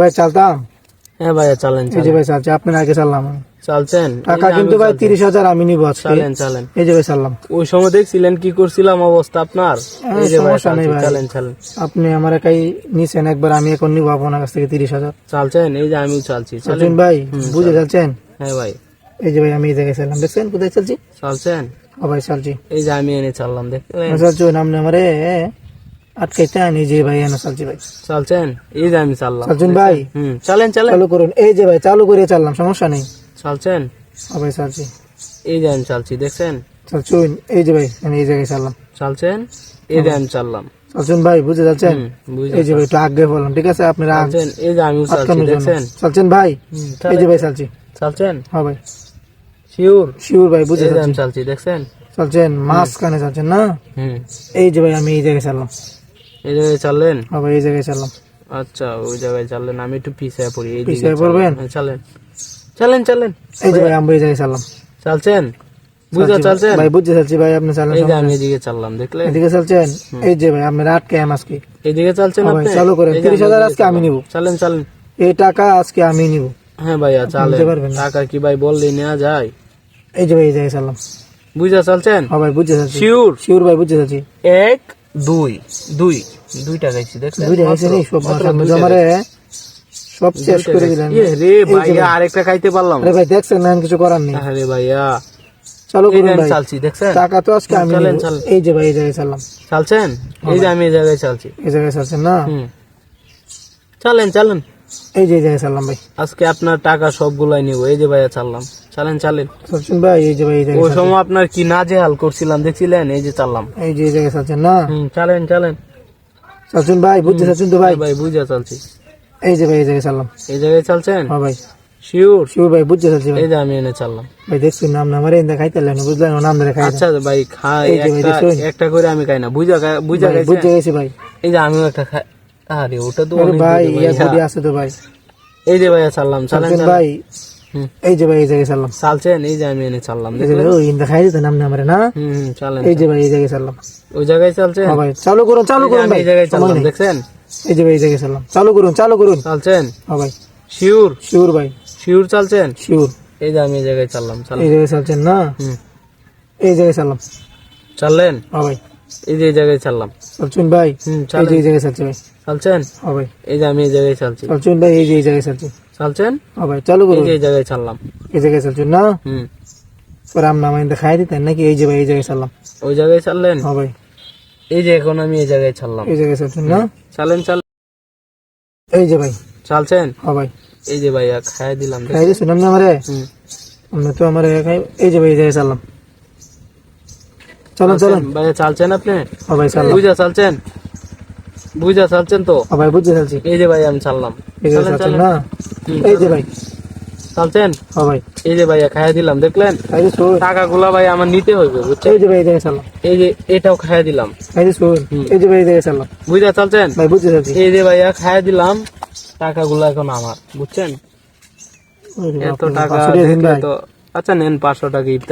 ভাই চালতাম? হ্যাঁ ভাইয়া চালেন এই যে ভাই চালছি। আপনার আগে চাললাম চালছেন? টাকা কিন্তু ভাই তিরিশ হাজার আমি নিবো আজকে। চালেন চালেন। এই যে ভাই চাললাম। ওই সময় দেখছিলেন কি করছিলাম অবস্থা আপনার? এই যে ভাই। চালেন চালেন। আপনি আমার একাই নিছেন একবার আমি এখন নিবো আপনার কাছ থেকে তিরিশ হাজার। চালছেন? এই যে আমি চালছি চালেন। ভাই বুঝে চালছেন? হ্যাঁ ভাই। এই যে ভাই আমি এই জায়গায় চাললাম। দেখছেন কোথায় চালছি? চালছেন? ও ভাই চালছি। এই যে আমি এনে চাললাম দেখলেন? চালছি নামনে আমারে আটকাইতে আনি যে ভাই এনে চালছি ভাই। চালছেন? এই যে আমি চাললাম। চালছেন ভাই? হুম চালেন চালেন। চালু করুন। এই যে ভাই চালু করে চাললাম সমস্যা নেই। চালছেন? ও ভাই চালছি। এই যে আমি চালছি দেখছেন? চালছুন। এই যে ভাই আমি এই জায়গায় চাললাম। চালছেন? এই যে আমি চাললাম। চালছুন ভাই বুঝে যাচ্ছেন? এই যে ভাই একটু আগে বললাম ঠিক আছে? আপনারা চালছেন? এই যে আমি চালছি দেখছেন? চালছেন ভাই? এই যে ভাই চালছি। চালছেন? হ্যাঁ ভাই। শিওর শিওর ভাই বুঝে যাচ্ছেন। চালছি দেখছেন? চালছেন মাছ কানে চালছেন না? হুম। এই যে ভাই আমি এই জায়গায় চাললাম। এই জায়গায় চাললেন? হ্যাঁ এই জায়গায় চাললাম। আচ্ছা ওই জায়গায় চাললেন। আমি একটু পিছিয়ে পড়ি এই পিছায় চালেন। পড়বেন? হ্যাঁ, চালেন চালেন চালেন এই যে ভাই আমরা এই জায়গায় চাললাম। চালছেন? বুঝা চালছেন? ভাই বুঝতে চালছি ভাই আপনি চালেন এই যে আমি এদিকে চাললাম দেখলেন? এদিকে চালছেন? এই যে ভাই আপনার আটকে আম আজকে। এদিকে চালছেন আপনি? চালু করেন। 30,000 আজকে আমি নিবো। চালেন চালেন এই টাকা আজকে আমি নিব। হ্যাঁ ভাইয়া চালেন। টাকা কি ভাই বললে নেওয়া যায়? এই যে ভাই এই জায়গায় চাললাম। বুঝা চালছেন? হ্যাঁ ভাই বুঝতে চালছি। শিওর শিওর ভাই বুঝতে চালছি। এক দুই দুই। দুইটা গাইছি দেখছেন? দুইটা হয়েছে নি সব আমারে সব শেষ করে গাইছি। দিলেন। ইয়ে রে যে ভাইয়া আরেকটা খাইতে পারলাম। আরে ভাই দেখছেন না কিছু করার নেই। আরে ভাইয়া চালু করুন ভাই। চালছি দেখছেন? টাকা তো আজকে আমি। এই যে ভাই এই জায়গায় চাললাম। চালছেন? এই যে আমি এই জায়গায় চালছি। এই জায়গায় চালছেন না? চালেন চালেন। এই যে জায়গায় চাললাম ভাই। আজকে আপনার টাকা সবগুলাই নিব। এই যে ভাইয়া চাললাম। চালেন চালেন। ভাই এই যে ভাই এই ওই। সময় আপনার কি না নাজেহাল করছিলাম দেখছিলেন এই যে চাললাম। এই যে জায়গায় চালছেন না? হুম চালেন চালেন। চালছেন ভাই বুঝতে চালছেন তো ভাই? ভাই বুঝা চালছি। এই যে ভাই এই জায়গায় চাললাম। এই জায়গায় চালছেন? হ্যাঁ ভাই। শিওর শিওর ভাই বুঝতে চালছি ভাই। এই যে আমি এনে চাললাম। ভাই দেখছি নাম না আমারে ইন্দা খাইতে লাগল বুঝলেন? নাম ধরে খাই আচ্ছা ভাই খাই এই যে ভাই একটা করে আমি খাই না। বুঝা বুঝা ভাই খাইছেন বুঝতে গেছি ভাই। এই যে আমিও একটা খাই আরে ওটা তো ভাই ইয়া। আছে তো ভাই। এই যে ভাইয়া চাললাম চালেন। ভাই এই যে ভাই এই জায়গায় চাললাম চালছেন এই যে আমি এনে ইন্দা খাই না চালেন এই যে ভাই এই জায়গায় চাললাম ওই জায়গায় চালছেন হ্যাঁ ভাই চালু করুন চালু করুন ভাই এই জায়গায় চাললাম দেখছেন এই যে ভাই এই জায়গায় চালু করুন চালু করুন চালছেন হ্যাঁ ভাই শিওর শিওর ভাই শিওর চালছেন শিওর এই যে আমি এই জায়গায় চাললাম এই জায়গায় চালছেন না হুম এই জায়গায় চাললাম চাললেন হ্যাঁ ভাই এই যে এই জায়গায় চাললাম চালছুন ভাই হুম এই যে এই জায়গায় চালছে ভাই চালছেন হ্যাঁ ভাই এই যে আমি এই জায়গায় চালছি চালছুন ভাই এই যে এই জায়গায় চালছে চালছেন? ভাই চালু করুন। এই জায়গায় চাললাম। এই জায়গায় চালছুন না? হুম। পরে আম নাম ইন্দা খাই দিতেন নাকি? এই যে ভাই এই জায়গায় চাললাম। ওই জায়গায় চাললেন? হ্যাঁ ভাই। এই যে এখন আমি এই জায়গায় চাললাম। এই জায়গায় চালছুন না? চালেন চাল এই যে ভাই। চালছেন? হ্যাঁ ভাই। এই যে ভাইয়া খাই দিলাম। খাই দিয়েছেন আপনি আমারে? আমরা তো আমার খাই এই যে ভাই এই জায়গায় চাললাম। চলেন চলেন ভাইয়া চালছেন আপনি? হ্যাঁ ভাই চাললাম। বুঝা চালছেন? বুঝা চালছেন তো? হ্যাঁ ভাই বুঝতে চালছি এই যে ভাই আমি চাললাম। এই চালেন চালছেন না? এই যে ভাই চালছেন হ্যাঁ ভাই এই যে ভাইয়া খাইয়া দিলাম দেখলেন টাকা গুলা ভাই আমার নিতে হইবে বুঝছেন এই যে ভাই দেখে চালাম এই যে এটাও খাইয়া দিলাম এই যে। এই যে ভাই দেখে চালাম চালছেন ভাই বুঝতে এই যে ভাইয়া খাইয়া দিলাম টাকাগুলো এখন আমার বুঝছেন এত টাকা টাকা আচ্ছা নেন পাঁচশো টাকা